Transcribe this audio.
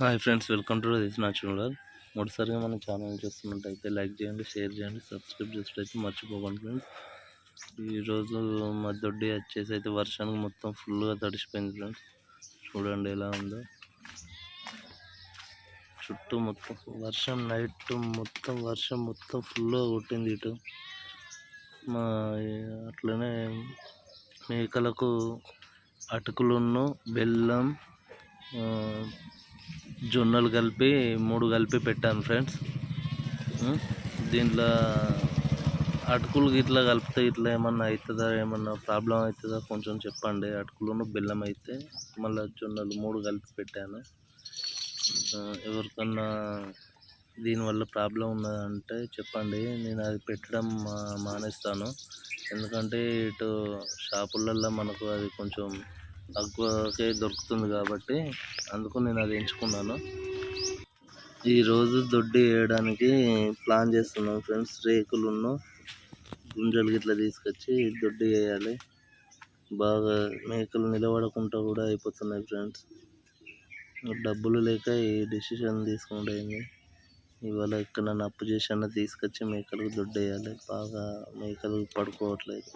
Hi friends welcome to this నా మొదటిసారిగా మన ఛానల్ చూస్తున్నట్టయితే లైక్ చేయండి షేర్ చేయండి సబ్స్క్రైబ్ చేసినట్టయితే మర్చిపోకండి ఫ్రెండ్స్. ఈరోజు మా దొడ్డి వచ్చేసి అయితే వర్షానికి మొత్తం ఫుల్గా తడిసిపోయింది ఫ్రెండ్స్. చూడండి ఎలా ఉందో. చుట్టూ మొత్తం వర్షం నైట్ మొత్తం వర్షం మొత్తం ఫుల్గా కొట్టింది ఇటు. మా అట్లనే మేకలకు అటుకులున్ను బెల్లం జొన్నలు కలిపి మూడు కలిపి పెట్టాను ఫ్రెండ్స్. దీంట్లో అటుకులు ఇట్లా కలిపితే ఇట్లా ఏమన్నా అవుతుందా ఏమన్నా ప్రాబ్లం అవుతుందా కొంచెం చెప్పండి. అటుకులను బెల్లం అయితే మళ్ళీ జొన్నలు మూడు కలిపి పెట్టాను. ఎవరికన్నా దీనివల్ల ప్రాబ్లం ఉన్నదంటే చెప్పండి. నేను అది పెట్టడం మా మానేస్తాను. ఎందుకంటే ఇటు షాపులల్లో మనకు అది కొంచెం తక్కువకే దొరుకుతుంది కాబట్టి అందుకు నేను అది ఎంచుకున్నాను. ఈరోజు దొడ్డి వేయడానికి ప్లాన్ చేస్తున్నాం ఫ్రెండ్స్. రేకులును గుంజలు గిట్లా తీసుకొచ్చి దొడ్డి వేయాలి. బాగా మేకలు నిలబడకుండా కూడా అయిపోతున్నాయి ఫ్రెండ్స్. డబ్బులు లేక ఈ డెసిషన్ తీసుకుంటే ఇవాళ ఇక్కడ నన్ను అప్పు చేసి అన్న తీసుకొచ్చి మేకలకు దొడ్డేయాలి బాగా మేకలు పడుకోవట్లేదు.